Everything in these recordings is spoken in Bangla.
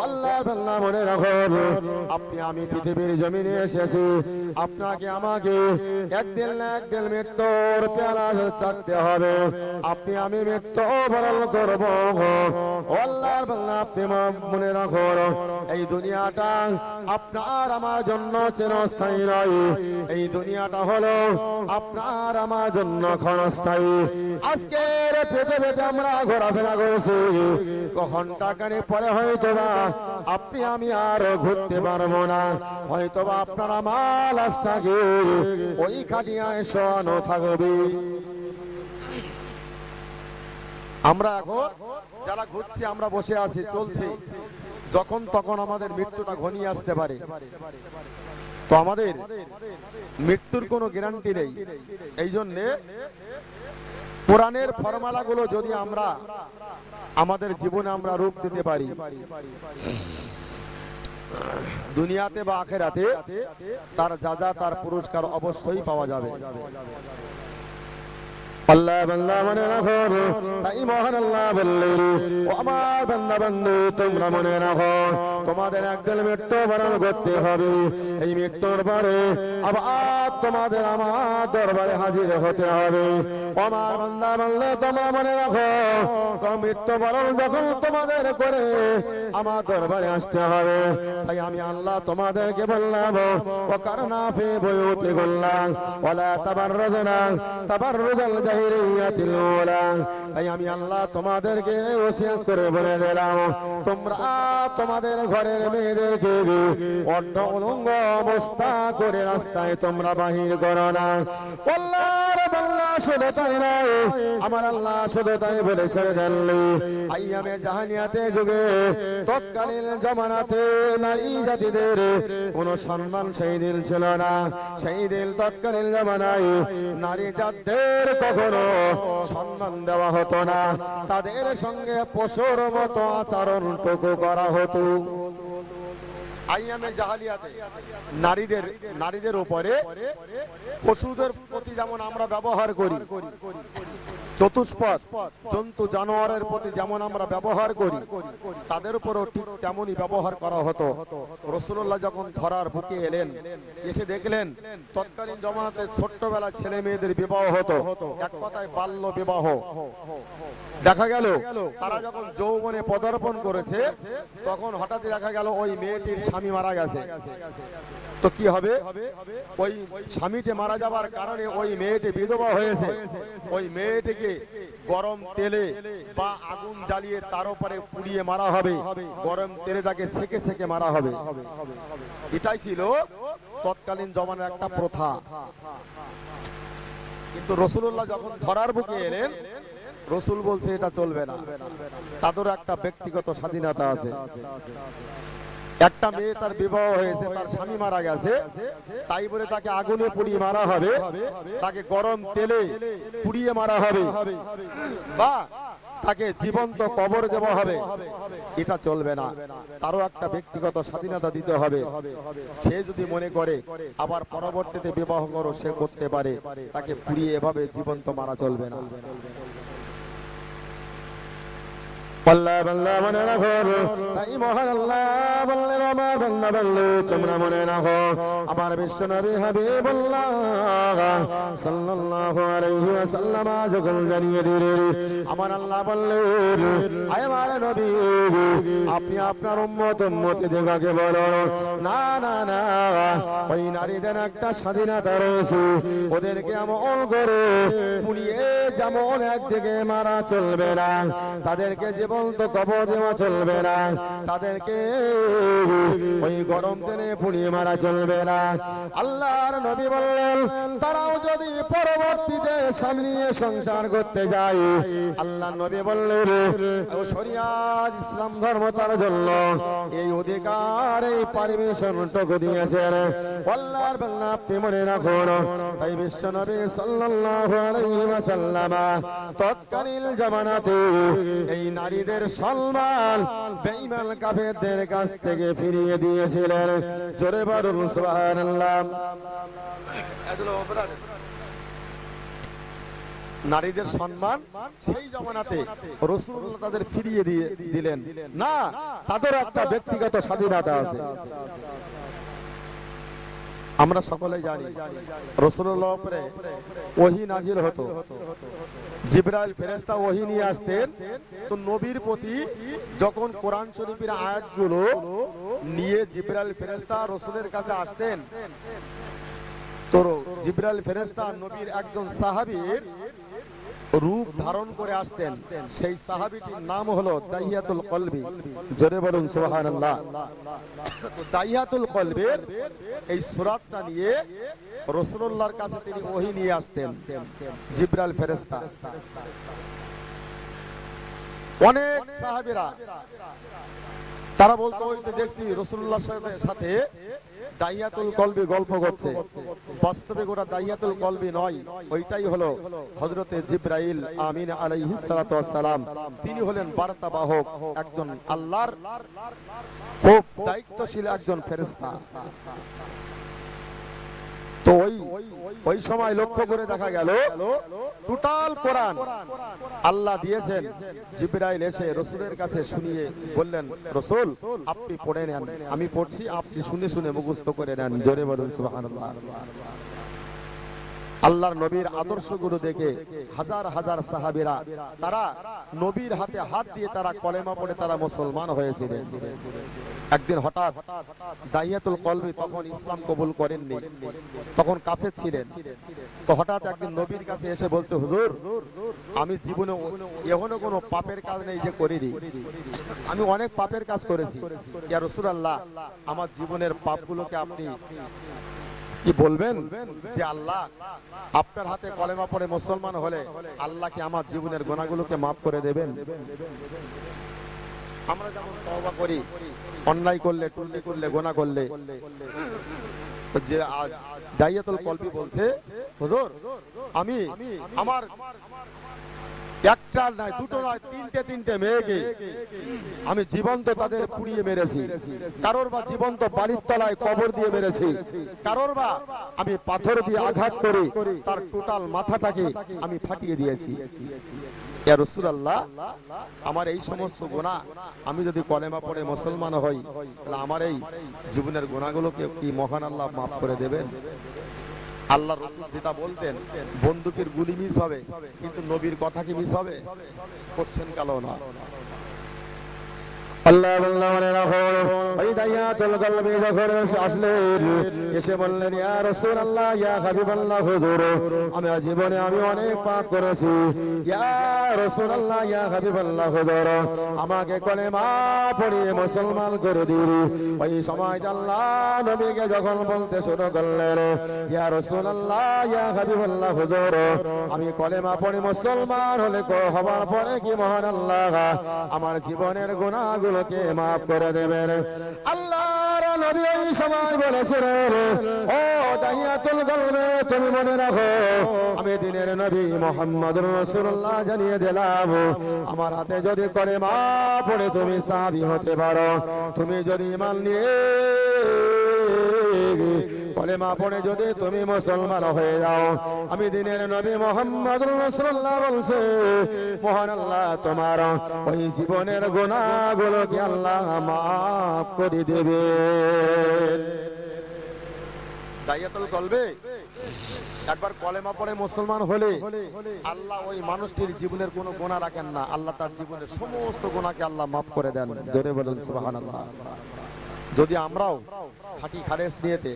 والله আল্লাহ বান্দা মনে রাখুন, আপনি আমি পৃথিবীর জমিনে এসেছি, আপনাকে আমাকে একদিন না একদিন মৃত্যুর পেয়ালা চাকতে হবে। আপনি আমি মৃত্যু বরণ করব আল্লাহর বান্দা, আপনি মনে রাখুন, এই দুনিয়াটা আপনার আমার জন্য চিরস্থায়ী নয়। এই দুনিয়াটা হলো আপনার আমার জন্য ক্ষণস্থায়ী। আজকের পৃথিবীতে আমরা ঘোরাফেরা করছি, কখন টাকারে পরে হয়তো বা আপনি, আমি আর ঘুরতে পারব না। হয়তো আপনার আমার লাশটাকে ওই খাটিয়ায় শোয়ানো থাকবে। আমরা এখন যারা ঘুরছি, আমরা বসে আছি, চলছি। যখন তখন আমাদের মৃত্যুটা ঘনিয়ে আসতে পারে। তো আমাদের মৃত্যুর কোনো গ্যারান্টি নেই। এই জন্যে কোরআনের ফরমালাগুলো যদি আমরা আমাদের জীবনে আমরা রূপ দিতে পারি। দুনিয়াতে বা আখেরাতে তার যা যা, তার পুরস্কার অবশ্যই পাওয়া যাবে। আল্লাহ বান্দা মনে রাখো। তোমাদের করতে হবে। এই মৃত্যুর পরে আবার তোমাদের আমার দরবারে হাজির হতে হবে। আমার বান্দা বললে তোমরা মনে রাখো তো মৃত্যু বরণ যখন তোমাদের করে আমার দরবারে আসতে হবে। তাই আমি আল্লাহ তোমাদেরকে বললাম, ও কারণা ফে বইতে বললাম ওলা তাবার রজনা তাবার রোজাল তাই আমি আল্লাহ তোমাদেরকে ওসিয়াত করে বলে দিলাম, তোমরা তোমাদের ঘরের মেয়েদেরকে অর্ধ অবস্থা করে রাস্তায় তোমরা বাহির করো না। শুধু তাই নয়, আমার আল্লাহ শুধু তাই বলে ছেড়ে আইয়ামে জাহানিয়াতে যুগে তৎকালীন জমানাতে নারী জাতিদের কোনো সম্মান সেই দিন ছিল না। সেই দিন তৎকালীন জমানায় নারী জাতদের কখনো সম্মান দেওয়া হতো না। তাদের সঙ্গে পশুর মতো আচরণ টুকু করা হতো। আইয়ামে জাহালিয়াতে নারীদের নারীদের উপরে পশুদের প্রতি যেমন আমরা ব্যবহার করি চতুষ্পদ, জন্তু জানোয়ারের প্রতি যেমন আমরা ব্যবহার করি, তাদের উপরও ঠিক তেমনই ব্যবহার করা হতো। রসুল্লাহ যখন ধরার বুকে এলেন, এসে দেখলেন, তৎকালীন জমানাতে ছোট্টবেলা ছেলে মেয়েদের বিবাহ হতো। এক কথায় বাল্য বিবাহ। দেখা গেল, তারা যখন যৌবনে পদার্পণ করেছে, তখন হঠাৎ দেখা গেল ওই মেয়েটির স্বামী মারা গেছে। তো কি হবে? ওই স্বামীটি মারা যাবার কারণে ওই মেয়েটি বিধবা হয়েছে। ওই মেয়েটিকে গরম তেলে বা আগুন জ্বালিয়ে তার উপরে পুড়িয়ে মারা হবে। গরম তেলে তাকে সেকে সেকে মারা হবে। এটাই ছিল তৎকালীন জমানার একটা প্রথা। কিন্তু রসুল্লাহ যখন ধরার বুকে এলেন, রসুল বলছে, এটা চলবে না। তাদের একটা ব্যক্তিগত স্বাধীনতা আছে। একটা মেয়ে তার বিবাহ হয়েছে, তার স্বামী মারা গেছে, তাই বলে তাকে আগুনে পুড়িয়ে মারা হবে, তাকে গরম তেলে পুড়িয়ে মারা হবে, বা তাকে জীবন্ত কবর দেওয়া হবে। এটা চলবে না। তারও একটা ব্যক্তিগত স্বাধীনতা দিতে হবে। সে যদি মনে করে, আবার পরবর্তীতে বিবাহ করো, সে করতে পারে। তাকে পুড়িয়ে এভাবে জীবন্ত মারা চলবে না। আল্লাহ মনে রাখো। তাই বললে তোমরা মনে রাখো। আমার বিশ্ব নবী সাল্লাল্লাহু আলাইহি যখন জানিয়ে দিলেন, আমার আল্লাহ বললেন, আয় আমার নবী, আপনি আপনার উম্মত উম্মতি দেখাকে বলো। না না না, ওই নারীদের একটা স্বাধীনতা রয়েছে। ওদেরকে এমন করে পুড়িয়ে যেমন একদিকে মারা চলবে না, তাদেরকে জীবন্ত কবর দেওয়া চলবে না। তাদেরকে ওই গরম তেলে পুড়িয়ে মারা চলবে না। আল্লাহর নবী বললেন, তারাও যদি পরবর্তীতে স্বামী নিয়ে সংসার করতে যায় আল্লাহ নবী বললেন ইসলাম ধর্ম তার জন্য। এই অধিকার, এই দিয়েছেন। আল্লাহর আপনি মনে রাখুন, তাই বিশ্ব নবী তৎকালীন জামানাতে এই নারীদের সম্মান বেঈমান কাফেরদের কাছ থেকে ফিরিয়ে দিয়েছিলেন। জোরে বলুন সুবহানাল্লাহ। নারীদের সম্মান সেই জমানাতে রসুল্লাহ তাদের ফিরিয়ে দিয়ে দিলেন। না, তাদের একটা ব্যক্তিগত স্বাধীনতা আছে। আমরা সকলে জানি রসুল্লাহ উপরে ওহি নাজিল হতো। জিব্রাইল ফেরেস্তা ওহি নিয়ে আসতেন। তো নবীর প্রতি যখন কোরআন শরীফের আয়াতগুলো নিয়ে জিব্রাইল ফেরেস্তা রসুলের কাছে আসতেন, তো জিব্রাইল ফেরেস্তা নবীর একজন সাহাবীর রূপ ধারণ করে আসতেন। সেই সাহাবিটির নাম হলো দাহিয়াতুল কলবি। জোরে বলুন, সুবহানাল্লাহ। তো দাহিয়াতুল কলবের এই সুরাতটা নিয়ে রাসূলুল্লাহর কাছে তিনি ওহী নিয়ে আসতেন। জিব্রাইল ফেরেশতা। অনেক সাহাবীরা, তারা বলতো, ওই দেখছি রাসূলুল্লাহর সাহেবের সাথে দাইয়াতুল কলবি গল্প করছে। বাস্তবে গোটা দাইয়াতুল কলবি নয়, ওইটাই হলো হজরতে জিব্রাইল আমিন আলাইহি সালাম তিনি হলেন বার্তাবাহক একজন আল্লাহর, খুব দায়িত্বশীল একজন ফেরেশতা। তো ওই ওই সময় লক্ষ্য করে দেখা গেল টোটাল কোরআন আল্লাহ দিয়েছেন। জিব্রাইল এসে রসুলের কাছে শুনিয়ে বললেন, রসুল, আপনি পড়ে নেন, আমি পড়ছি, আপনি শুনে শুনে মুখস্থ করে নেন। জোরে বলুন, সুবহানাল্লাহ। আল্লাহর নবীর আদর্শগুলো দেখে হাজার হাজার সাহাবীরা, তারা নবীর হাতে হাত দিয়ে তারা কলেমা পড়ে তারা মুসলমান হয়েছিলেন। একদিন হঠাৎ দাইয়াতুল কলবি তখন ইসলাম কবুল করেননি। তখন কাফের ছিলেন। তো হঠাৎ একদিন নবীর কাছে এসে বলছে, হুজুর, আমি জীবনে এখনও কোনো পাপের কাজ নেই যে করিনি। আমি অনেক পাপের কাজ করেছি। ইয়া রাসূলুল্লাহ, আমার জীবনের পাপগুলোকে আপনি কি বলবেন যে আল্লাহ, আপনার হাতে কলেমা পড়ে মুসলমান হলে আল্লাহ কি আমার জীবনের গোনাগুলোকে মাফ করে দেবেন? আমরা যেমন তওবা করি, অন্যায় করলে টুল্লি করলে, গোনা করলে। যে দাইয়াতুল কলবি বলছে, হুজুর, আমি, আমার একটা নয়, দুটো নয়, তিনটে তিনটে মেয়েকে আমি জীবন্ত তাদের পুড়িয়ে মেরেছি। কারোর বা জীবন্ত বালির তলায় কবর দিয়ে মেরেছি। কারোর বা আমি পাথর দিয়ে আঘাত করে তার টোটাল মাথাটাকে আমি ফাটিয়ে দিয়েছি। আমার এই সমস্ত গোনা আমি যদি কলেমা পড়ে মুসলমান হই, তাহলে আমার এই জীবনের গোনাগুলোকে কি মহান আল্লাহ মাফ করে দেবেন? আল্লাহ রসুল যেটা বলতেন, বন্দুকের গুলি মিস হবে, কিন্তু নবীর কথা কি মিস হবে? করছেন কালো না। আল্লাহ আল্লাহ যখন আমি জীবনে আমি অনেক পাপ করেছি ইয়া রাসূলুল্লাহ ইয়া আমাকে পড়িয়ে মুসলমান করে দিন ওই সময় আল্লাহ নবীকে যখন বলতে শুরু করলেন ইয়া রাসূলুল্লাহ ইয়া হাবিবাল্লাহ হুজুর আমি কলেমা পড়ে মুসলমান হলে হবার পরে কি মহান আল্লাহ আমার জীবনের গুনাহগুলোকে মাফ করে দেবেন। আল্লাহর নবী এই সময় বলেছিলেন, ও দাহিয়াতুল কলবে, তুমি মনে রাখো, আমি দিনের নবী মোহাম্মদুর রাসূলুল্লাহ জানিয়ে দিলাম, আমার হাতে যদি করে মা পড়ে তুমি সাহাবী হতে পারো। তুমি যদি ঈমান নিয়ে কলেমা পড়ে যদি তুমি মুসলমান হয়ে যাও, আমি দিনের নবী মোহাম্মদ বলছে, মহান আল্লাহ, তোমার ওই জীবনের আল্লাহ করে দাইয়াতুল কলবে, একবার কলেমা পড়ে মুসলমান হলে আল্লাহ ওই মানুষটির জীবনের কোনো গোনা রাখেন না, আল্লাহ তার জীবনের সমস্ত গোনাকে আল্লাহ মাফ করে দেন। জোরে বলুন, সুবহানাল্লাহ। যদি আমরাও খাঁটি খারেজ নিয়েতে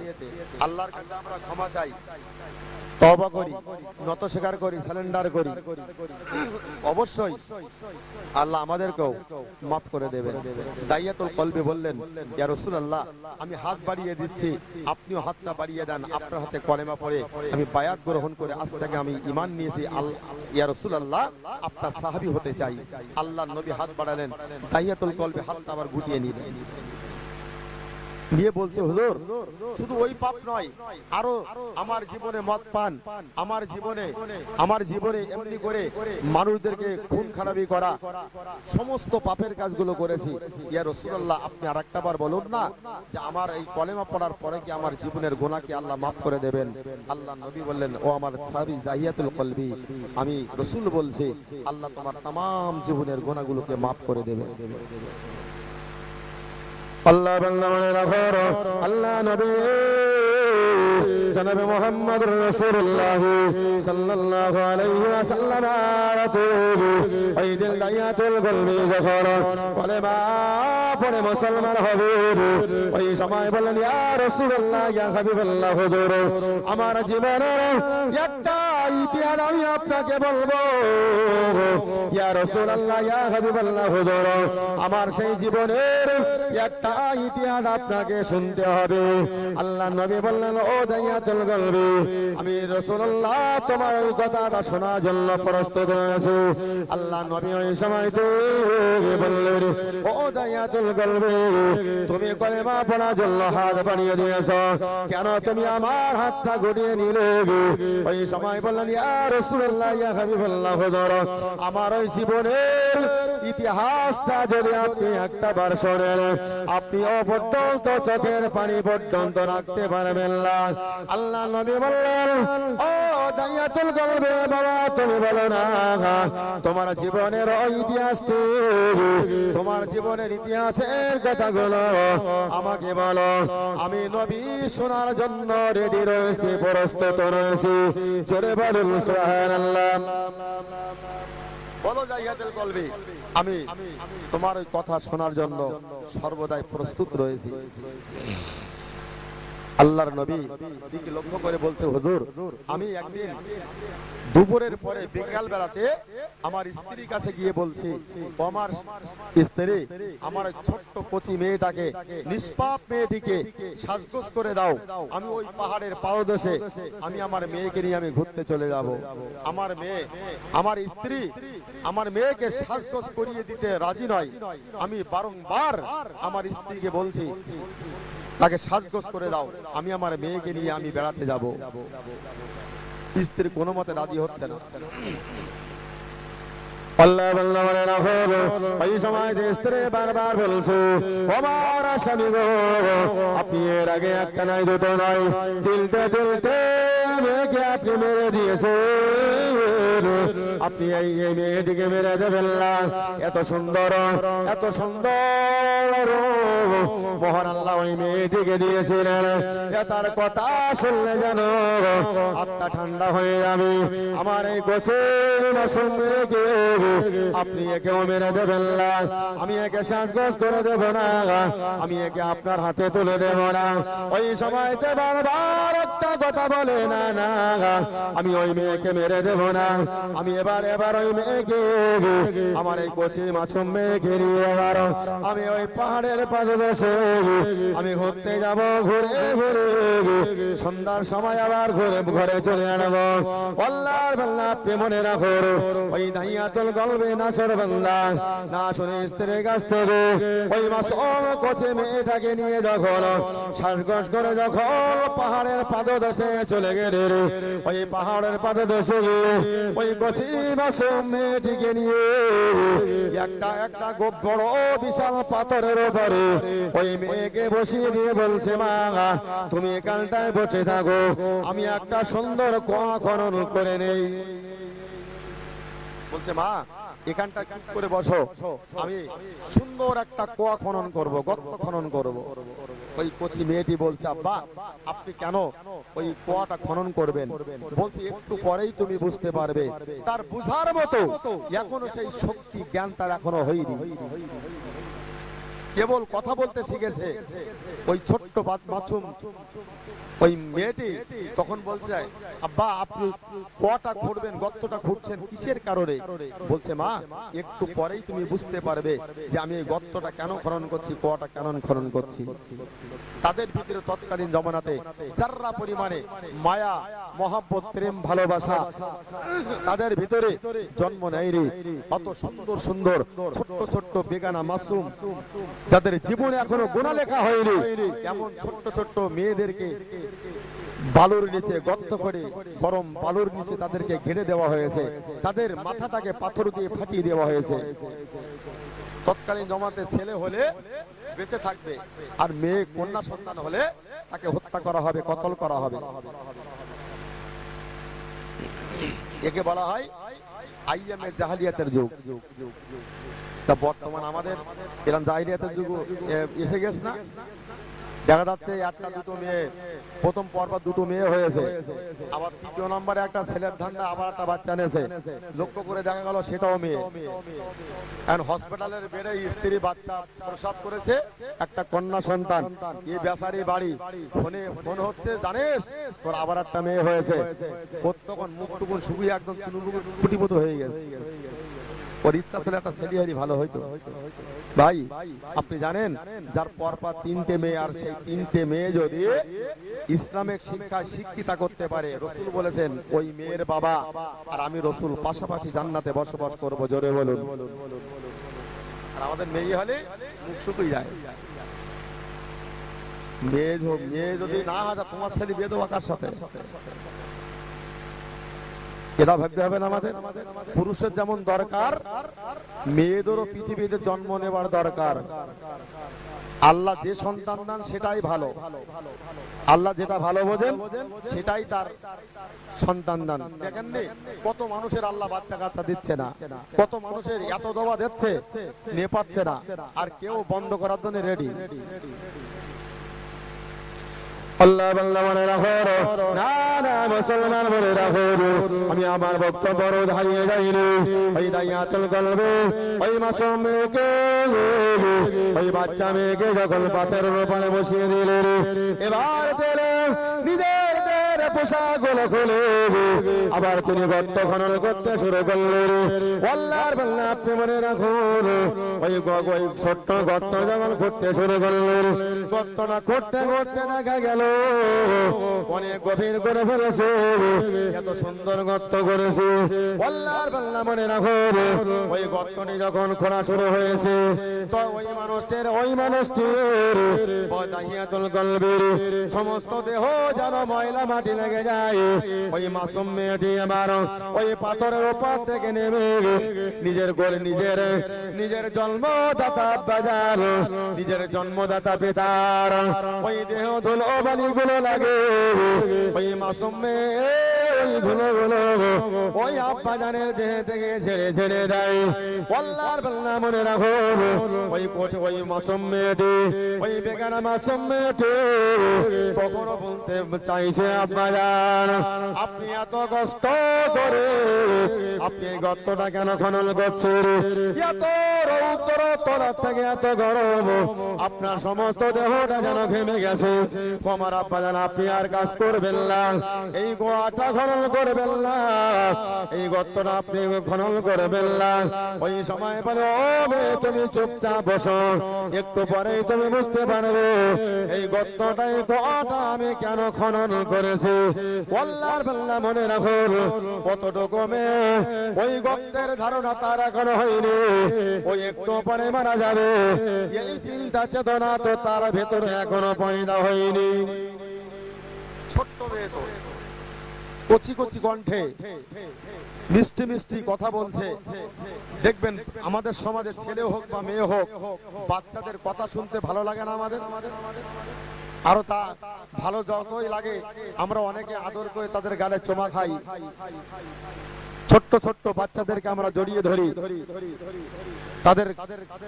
আল্লাহর কাছে আমরা ক্ষমা চাই, তওবা করি, নত স্বীকার করি সারেন্ডার করি, অবশ্যই আল্লাহ আমাদেরকেও মাফ করে দেবেন। দাইয়াতুল কলবে বললেন, ইয়া রাসূলুল্লাহ, আমি হাত বাড়িয়ে দিচ্ছি, আপনিও হাতটা বাড়িয়ে দেন, আপনার হাতে কলেমা পড়ে আমি বায়াত গ্রহণ করে আজ থেকে আমি ঈমান নিয়েছি ইয়া রাসূলুল্লাহ, আপনার সাহাবী হতে চাই। আল্লাহর নবী হাত বাড়ালেন, দাইয়াতুল কলবে হাতটা আবার গুটিয়ে নিলেন। দিয়ে বলছে, হুজুর, শুধু ওই পাপ নয়, আরও আমার জীবনে মদ পান, আমার জীবনে আমার জীবনে এমনি করে মানুষদেরকে খুন খারাপি করা, সমস্ত পাপের কাজগুলো করেছি। ইয়া রসুল্লাহ আপনি আর একটা বার বলুন না যে আমার এই কলেমা পড়ার পরে কি আমার জীবনের গোনা কি আল্লাহ মাফ করে দেবেন? আল্লাহ নবী বললেন, ও আমার সাবি জাহিয়াতুল কলবি, আমি রসুল বলছি, আল্লাহ তোমার তাম জীবনের গোনাগুলোকে মাফ করে দেবে আল্লাহ বাংলা মনে রাখো আল্লাহ নবী। জনাবে মোহাম্মদ রাসূলুল্লাহ সাল্লাল্লাহু আলাইহি ওয়াসাল্লাম আরাতুবু ওই দিল দায়াতুল কলবি যখন কলেমা পড়ে মুসলমান হবে ওই সময় বললেন আমার জীবনের একটা ইতিহাস আমি আপনাকে বলব। আমার সেই জীবনের একটা ইতিহাস আপনাকে শুনতে হবে। আল্লাহ নবী বললেন, ও দাইয়াতুল কলবি আমি রাসূলুল্লাহ, তোমার ওই কথাটা শোনার জন্য প্রস্তুত রয়েছে। আল্লাহ নবী ওই সময় বললেন, ও দাইয়াতুল কলবি তুমি কলেমা পড়ার জন্য হাত বাড়িয়ে দিয়েছ। কেন তুমি আমার হাতটা ঘুরিয়ে নিলে? ওই সময় বললেন আমার ওই জীবনের ইতিহাসটা যদি আপনি একটা বার শোনেন, আপনি অপর্যন্ত চোখের পানি পর্যন্ত রাখতে পারবেন না। আল্লাহ নবী বললেন, ও দাইয়াতুল কলবে বাবা, তুমি বলো না, তোমার জীবনের ইতিহাসটি তোমার জীবনের ইতিহাসের কথাগুলো আমাকে বলো। আমি নবী শোনার জন্য রেডি রয়েছি, প্রস্তুত রয়েছি। জোরে বলুন, সুবহানাল্লাহ। বলো জায়গাতে বলবি আমি তোমার ওই কথা শোনার জন্য সর্বদাই প্রস্তুত রয়েছি। আল্লাহর নবী দিকে লক্ষ্য করে বলছে, হুজুর, আমি একদিন দুপুরের পরে বিকাল বেলাতে আমার স্ত্রীর কাছে গিয়ে বলছি আমার স্ত্রী, আমার ছোট্ট কচি মেয়েটাকে, নিষ্পাপ মেয়েটিকে সাজগোজ করে দাও। আমি ওই পাহাড়ের পাদদেশে আমি আমার মেয়েকে নিয়ে আমি ঘুরতে চলে যাব। আমার মেয়ে, আমার স্ত্রী, আমার মেয়েকে সাজগোজ করিয়ে দিতে রাজি নয়। আমি বারংবার আমার স্ত্রীকে বলছি তাকে সাজগোজ করে দাও। আমি আমার মেয়েকে নিয়ে আমি বেড়াতে যাব। স্ত্রী কোনো মতে রাজি হচ্ছে না। আল্লাহ ওই সময় বারবার গো, আপনি নাই, দুটো মেরে দিয়েছেন। আপনি এই এই মেয়েটিকে মেরে দেবেন না। এত সুন্দর এত সুন্দর মহান আল্লাহ ওই মেয়েটিকে দিয়েছিলেন। তার কথা শুনলে যেন আত্মা ঠান্ডা হয়ে যাবে। আমার এই গোছে মাসুম মেয়েকে আপনি একেও মেরে দেবেন না। আমি একে সাজগোজ করে দেব না। আমি একে আপনার হাতে তুলে দেব না। ওই সময়তে বারবার একটা কথা বলে, না না, আমি ওই মেয়েকে মেরে দেব না। আমি এবার এবার ওই মেয়েকে, আমার এই কচি মাছুম মেয়েকে নিয়ে এবার আমি ওই পাহাড়ের পাদদেশে আমি ঘুরতে যাব, ঘুরে ঘুরে। সন্ধ্যার সময় আবার ঘুরে, ঘরে চলে আনব আল্লাহর বাল্লা আপনি মনে রাখো ওই দাইয়াতুল গলবে নাসর বান্দা না শুনে স্ত্রীর কাছ থেকে। ওই মাসুম কচি মেয়েটাকে নিয়ে যখন শ্বাসকষ্ট করে যখন পাহাড়ের পাদদেশে চলে গেলে ওই পাহাড়ের পাদদেশে ওই কচি মাসুম মেয়েটিকে নিয়ে একটা একটা বড় বিশাল পাথরের উপরে ওই মেয়েকে বসিয়ে দিয়ে বলছে, মা, তুমি এখানটায় বসে থাকো, আমি একটা সুন্দর কোয়া খনন করে নেই। বলছে, মা, এখানটা চুপ করে বসো। আমি সুন্দর একটা কোয়া খনন করব, গর্ত খনন করব। ওই কচি মেয়েটি বলছে, আব্বা, আপনি কেন ওই কোয়াটা খনন করবেন? বলছি, একটু পরেই তুমি বুঝতে পারবে। তার বুঝার মতো এখনও সেই শক্তি, জ্ঞান তার এখনও হয়নি। কেবল কথা বলতে শিখেছে। ওই ছোট্ট মাছুম ওই মেয়েটি তখন বলছে, আব্বা, আপনি কটা খুঁড়বেন গর্তটা খুঁড়ছেন কিসের কারণে? বলছে, মা, একটু পরেই তুমি বুঝতে পারবে যে আমি এই গর্তটা কেন খনন করছি, কটা কেন খনন করছি। তাদের ভিতরে তৎকালীন জমানাতে যার্রা পরিমাণে মায়া, মহাব্বত, প্রেম, ভালোবাসা, তাদের ভিতরে জন্ম নেয় রে অত সুন্দর সুন্দর, ছোট্ট ছোট্ট বেগানা মাসুম যাদের জীবনে এখনও গোনা লেখা হয়নি এমন ছোট্ট ছোট্ট মেয়েদেরকে বালুর নিচে গর্ত করে, গরম বালুর নিচে তাদেরকে ঘিরে দেওয়া হয়েছে, তাদের মাথাটাকে পাথর দিয়ে ফাটিয়ে দেওয়া হয়েছে। তৎকালীন জমাতে ছেলে হলে বেঁচে থাকবে, আর মেয়ে কন্যা সন্তান হলে তাকে হত্যা করা হবে, কতল করা হবে। একে বলা হয় আইএমএ জাহালিয়াতের যুগ। তা বর্তমান আমাদের এরকম জাহিলিয়াতের যুগ এসে গেছে না? দেখা যাচ্ছে একটা দুটো মেয়ে, প্রথম পরপর দুটো মেয়ে হয়েছে। আবার তৃতীয় নম্বরে একটা ছেলের ধান্দা, আবার একটা বাচ্চা নেছে লক্ষ্য করে দেখা গেল সেটাও মেয়ে। এখন হসপিটালের বেডে স্ত্রী, বাচ্চা প্রসব করেছে, একটা কন্যা সন্তান। এই বেচারি বাড়ি, ফোনে, ফোন হচ্ছে, জানিস, তোর আবার একটা মেয়ে হয়েছে। তখন মুখ টুকুন শুকিয়ে একদম ফুটি মতো হয়ে গেছে। ভাই, আপনি জানেন, যার পরপর তিনটে মেয়ে আর সেই তিনটে মেয়ে যদি ইসলামিক শিক্ষায় শিক্ষিতা করতে পারে, রসুল বলেছেন, ওই মেয়ের বাবা আর আমি রসুল পাশাপাশি জান্নাতে বসবাস করব। জোরে বলুন। আর আমাদের মেয়ে হলে মুখ শুকিয়ে যায়। মেয়ে মেয়ে যদি না হয় তোমার ছেলে বিয়ে দেবো কার সাথে। এটা ভাবতে হবে না আমাদের। পুরুষের যেমন দরকার, মেয়েদেরও পৃথিবীতে জন্ম নেবার দরকার। আল্লাহ যে সন্তান দান, সেটাই ভালো। আল্লাহ যেটা ভালো বোঝেন, সেটাই তার সন্তান দান। দেখেন কত মানুষের আল্লাহ বাচ্চা কাচ্চা দিচ্ছে না। কত মানুষের এত দবা দিচ্ছে নিয়ে পাচ্ছে না। আর কেউ বন্ধ করার জন্য রেডি মনে আমি আমার বক্তব্য হারিয়ে যাইনি ওই দাইয়াতুল কলবে, ওই মাসুম মেয়েকে ওই বাচ্চা মেয়েকে যখন পাথরের উপরে বসিয়ে দিলে এবার নিজের আবার তিনি গর্ত খনন করতে শুরু করলেন আল্লাহর আপনি মনে রাখুন ওই ছোট্ট গর্ত যখন করতে শুরু করলেন করতে করতে দেখা গেল। অনেক গভীর করে ফেলেছে এত সুন্দর গর্ত করেছে। আল্লাহর বাল্লাহ মনে রাখুন ওই গর্তটি যখন খোলা শুরু হয়েছে, তো ওই মানুষটির ওই মানুষটির সমস্ত দেহ যেন ময়লা মাটি লেগে যায় ওই মাসুম মেয়েটি আমার ওই পাথরের উপর থেকে নেমে নিজের গোল, নিজের নিজের জন্মদাতা বাজার, নিজের জন্মদাতা পিতার ওই দেহ ধুলো বালি গুলো লাগে। ওই মাসুম মেয়ে ওই ধুলো গুলো ওই আব্বা জানের দেহ থেকে ছেড়ে ছেড়ে দেয়। আল্লাহর বাল্লা মনে রাখো, ওই কোচ, ওই মাসুম মেয়েটি, ওই বেগানা মাসুম মেয়েটি কখনো বলতে চাইছে আব্বা আপনি এত কষ্ট করে, আপনি গর্তটা কেন খনন করছেন? এত রৌদ্র তলার থেকে এত গরম, আপনার সমস্ত দেহটা যেন ঘেমে গেছে। কমার আব্বা জান, আপনি আর কাজ করবেন না। এই গোয়াটা খনন করবেন না। এই গর্তটা আপনি খনন করবেন না। ওই সময় বলে, ও তুমি চুপচাপ বসো। একটু পরেই তুমি বুঝতে পারবে, এই গর্তটাই গোয়াটা আমি কেন খনন করেছি? আল্লাহর বাল্লা মনে রাখুন কতটুকু মেয়ে ওই গর্তের ধারণা তার এখনও হয়নি। ওই একটু পরে মারা যাবে। এই চিন্তা চেতনা তো তার ভেতরে এখনও পয়দা হয়নি। ছোট্ট মেয়ে তো, কচি কচি কণ্ঠে মিষ্টি মিষ্টি কথা বলছে। দেখবেন, আমাদের সমাজে ছেলে হোক বা মেয়ে হোক, বাচ্চাদের কথা শুনতে ভালো লাগে না আমাদের? আরও তা ভালো যতই লাগে, আমরা অনেকে আদর করে তাদের গালে চোমা খাই। ছোট্ট ছোট্ট বাচ্চাদেরকে আমরা জড়িয়ে ধরি। তাদের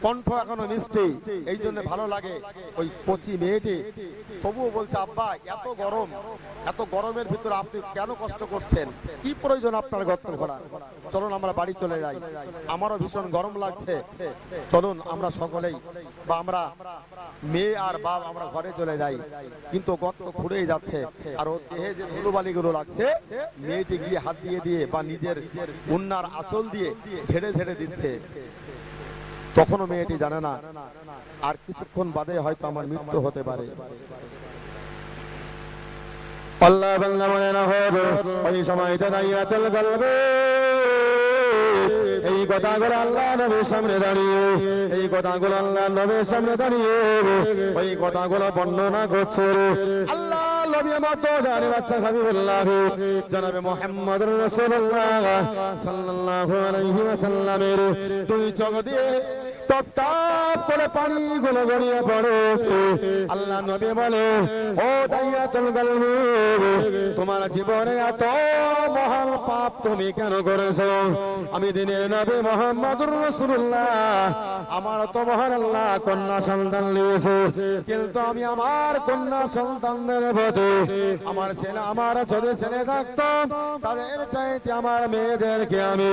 কণ্ঠ এখনও মিষ্টি এই জন্য ভালো লাগে ওই কচি মেয়েটি। তবুও বলছে, আব্বা, এত গরম, এত গরমের ভিতরে আপনি কেন কষ্ট করছেন? কি প্রয়োজন আপনার গর্ত করা চলুন আমরা বাড়ি চলে যাই। আমারও ভীষণ গরম লাগছে। চলুন আমরা সকলেই বা আমরা মেয়ে আর বাপ আমরা ঘরে চলে যাই। কিন্তু গর্ত খুঁড়েই যাচ্ছে। আর ওর দেহে যে ধুলোবালিগুলো লাগছে, মেয়েটি গিয়ে হাত দিয়ে দিয়ে বা নিজের উন্নার আঁচল দিয়ে ঝেড়ে ঝেড়ে দিচ্ছে। তখনও মেয়েটি জানে না। আর কিছুক্ষণ বাদে হয়তো আমার মৃত্যু হতে পারে। আল্লাহ বান্দা মনে না হবে ওই গলবে। এই কথাগুলো আল্লাহ নবীর সামনে দাঁড়িয়ে, এই কথাগুলো আল্লাহ নবীর সামনে দাঁড়িয়ে ওই কথাগুলো বর্ণনা করছে আল্লাহ নবী তো জানে বাচ্চা দিয়ে ও তোমার জীবনে এত মহান পাপ তুমি কেন করেছ? আমি দিনের নবী রাসূলুল্লাহ, আমার তো মহান আল্লাহ কন্যা সন্তান দিয়েছে। কিন্তু আমি আমার কন্যা সন্তানদের প্রতি, আমার ছেলে, আমার ছোট ছেলে থাকতো, তাদের চাইতে আমার মেয়েদেরকে আমি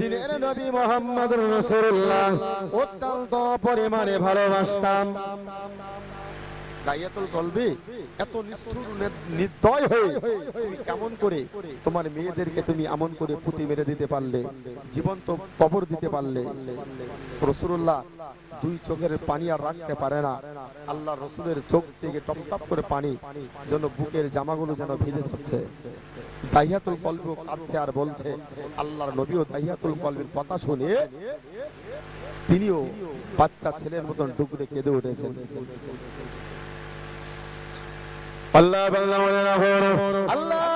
দিনের নবী মোহাম্মদুর রাসূলুল্লাহ অত্যন্ত পরিমাণে ভালোবাসতাম। গাইয়াতুল কলবি এত নিষ্ঠুর নির্দয় হয়ে তুমি কেমন করে তোমার মেয়েদেরকে তুমি এমন করে পুঁতি মেরে দিতে পারলে জীবন্ত কবর দিতে পারলে। রসুল্লাহ দুই চোখের পানি আর রাখতে পারে না। আল্লাহ রসুলের চোখ থেকে টপ টপ করে পানি যেন বুকের জামাগুলো যেন ভিজে যাচ্ছে। দাহিয়াতুল কলবি কাঁদছে আর বলছে আল্লাহর নবীও দাহিয়াতুল কলবির কথা শুনে তিনিও বাচ্চা ছেলের মতন ডুকরে কেঁদে উঠেছেন আল্লাহ আল্লাহ মনে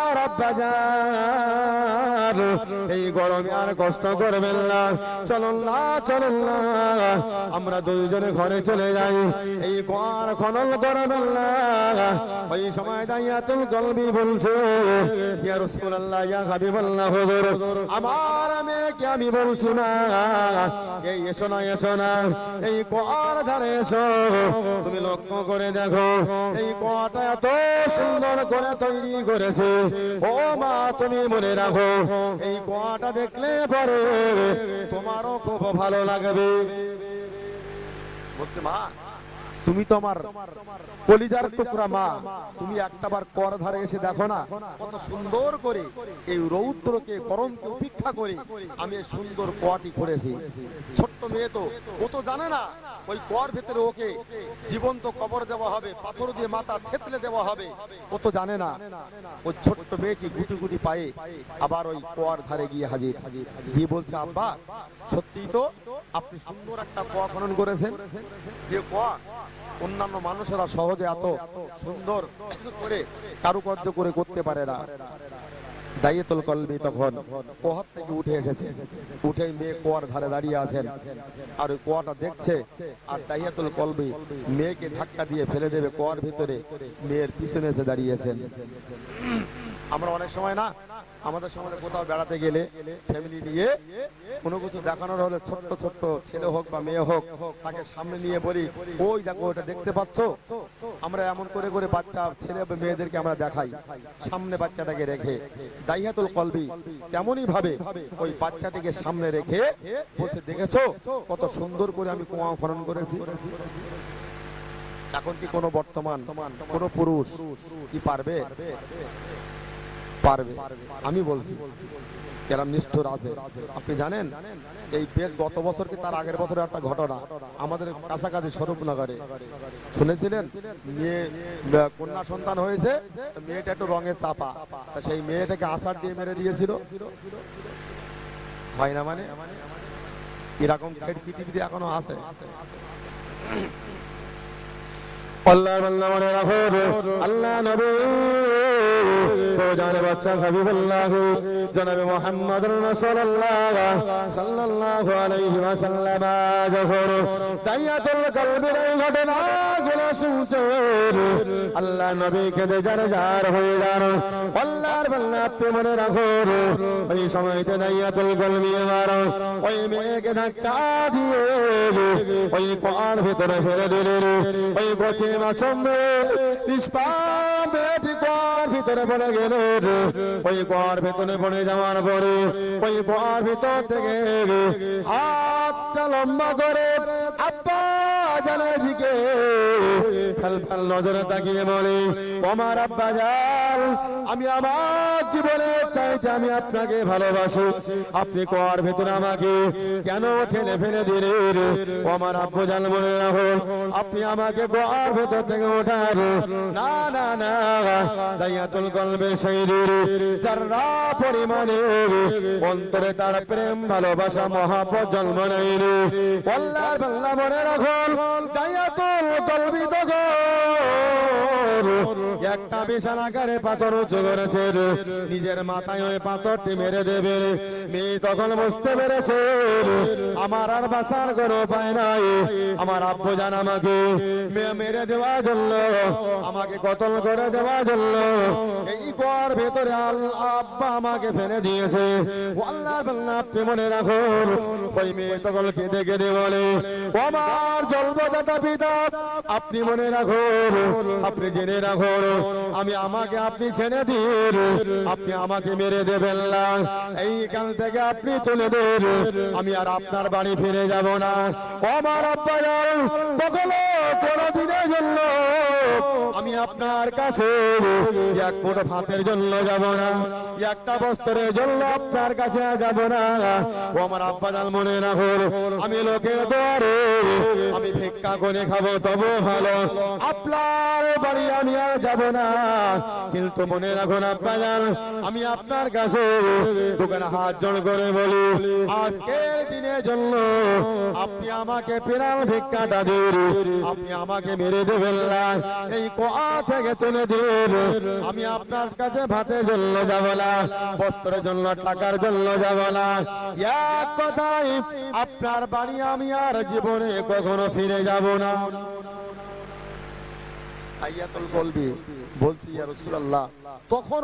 আমার এই গরমে আর কষ্ট করবেন না। চলুন না চলুন না। আমরা দুইজনে ঘরে চলে যাই। এই গোয়ার খনন করবেন না। ওই সময় দাইয়াতুল কলবি বলছে, ইয়া হুজুর, আমার মেয়েকে আমি বলছি না। এই এসো না এসো না। এই কোয়ার ধারে এসো। তুমি লক্ষ্য করে দেখো, এই কোয়াটা এত সুন্দর করে তৈরি করেছে। ও মা, তুমি মনে রাখো, এই গোয়াটা দেখলে পরে তোমারও খুব ভালো লাগবে। বলছে, মা, তুমি তো আমার কলিজার টুকরা মা, তুমি একটাবার কর ধারে এসে দেখো না কত সুন্দর করে এই রৌদ্রকে, গরমকে উপেক্ষা করে আমি সুন্দর কোয়াটি করেছি। ছোট্ট মেয়ে তো, ও তো জানে না, ওই কর ভেতরে ওকে জীবন্ত কবর দেওয়া হবে, পাথর দিয়ে মাথা থেতলে দেওয়া হবে, ও তো জানে না। ওই ছোট্ট মেয়েটি গুটি গুটি পায়ে আবার ওই কোয়ার ধারে গিয়ে হাজির। গিয়ে বলছে, আব্বা সত্যি তো আপনি সুন্দর একটা কোয়া খনন করেছেন। যে কোয়া অন্যান্য মানুষেরা সহজে এত সুন্দর করে কারুকার্য করে করতে পারে না। দায়িতুল কলবি তখন কোহার থেকে উঠে এসেছে। উঠে মেয়ে কোয়ার ধারে দাঁড়িয়ে আছেন। আর ওই কোয়াটা দেখছে আর দাইয়াতুল কলবি মেয়েকে ধাক্কা দিয়ে ফেলে দেবে কোয়ার ভিতরে। মেয়ের পিছনে এসে দাঁড়িয়েছেন আমরা অনেক সময় না, আমাদের সমাজে কোথাও বেড়াতে গেলে ফ্যামিলি নিয়ে কোনো কিছু দেখানোর হলে ছোট্ট ছোট্ট ছেলে হোক বা মেয়ে হোক, তাকে সামনে নিয়ে বলি, ওই দেখো, ওটা দেখতে পাচ্ছ? আমরা এমন করে করে বাচ্চা, ছেলে মেয়েদেরকে আমরা দেখাই, সামনে বাচ্চাটাকে রেখে। দাইহাতুল কলবি তেমনই ভাবে ওই বাচ্চাটিকে সামনে রেখে বলছে, দেখেছ কত সুন্দর করে আমি কুয়া খনন করেছি? এখন কি কোনো বর্তমান, কোনো পুরুষ কি পারবে? পারবে। আমি বলছি এরা নিষ্ঠুর আছে, আপনি জানেন, এই বেশ গত বছর কি তার আগের বছরের একটা ঘটনা আমাদের কাছাকাছি স্বরূপনগরে। শুনেছিলেন? মেয়ে কন্যা সন্তান হয়েছে, মেয়েটা একটু রঙের চাপা। সেই মেয়েটাকে আষাঢ় দিয়ে মেরে দিয়েছিল। হয় না মানে? এরকম পৃথিবীতে এখনও আছে। আল্লাহ নবী। কেঁদে যার যার হয়ে যান। আল্লাহর বান্দা মনে রাখো ওই সময়তে দাইয়াতুল কলবি আমার ওই মেয়েকে ধাক্কা দিয়ে ওই কোয়ার ভিতরে ফেলে দিলেন। ওই গোছে মাছম্বে নিষ্পাপ কোয়ার ভিতরে পড়ে গেল ওই কোয়ার ভিতরে পড়ে যাওয়ার পরে, ওই কোয়ার ভিতর থেকে হাতটা লম্বা করে আব্বা বলে আমি আপনাকে ভালোবাসি। আপনি আমাকে, কেন ঠেলে ফেলে দিলেন? আমার আব্বু জান মনে রাখুন, আপনি আমাকে কোয়ার ভেতর থেকে ওঠান না না দাইয়াতুল যারা পরিমাণে অন্তরে তার প্রেম, ভালোবাসা মহাপত জন্ম নেয়নি। আল্লাহর বান্দা মনে রাখুন পাথর উঁচু করেছে নিজের মাথায় ওই পাথরটি মেরে দেবে মেয়ে তখন বুঝতে পেরেছে আমার আর বাঁচার কোনো উপায় নাই। আমার আব্বু জান আমাকে মে- মেরে দেওয়ার জন্য, আমাকে কতল করে দেওয়ার জন্য, এই গোয়ার ভেতরে আব্বা আমাকে ফেলে দিয়েছে। আল্লাহ আপনি মনে রাখুন, ওই মেয়ে তখন কেঁদে কেঁদে বলে, ও আপনি মনে রাখো, আপনি জেনে রাখো, আমি আমাকে আপনি ছেড়ে আপনি আমাকে মেরে দেবেন না। এইখান থেকে আপনি আমি আর আপনার বাড়ি ফিরে যাব না। আমার কখনো কোনো জন্য আমি আপনার কাছে এক মুঠো ভাতের জন্য যাব না, একটা বস্ত্রের জন্য আপনার কাছে যাব না। ও আমার আব্বা জান মনে রাখুন আমি লোকের দোয়ারে, আমি ভিক্ষা করে খাব, তবু ভালো। আপনার বাড়ি আমি আর যাব না। কিন্তু মনে রাখুন আব্বা জান আমি আপনার কাছে দোকানে হাত জোড় করে বলি, আজকের দিনের জন্য আপনি আমাকে ফেরাল ভিক্ষাটা দিন, আপনি আমাকে মেরে দেবেন না। এই আমি আপনার কাছে ভাতের জন্য যাব না, বস্ত্রের জন্য, টাকার জন্য যাব না। এক কথাই আপনার বাড়ি আমি আর জীবনে কখনো ফিরে যাব না। বলবি বলছি তখন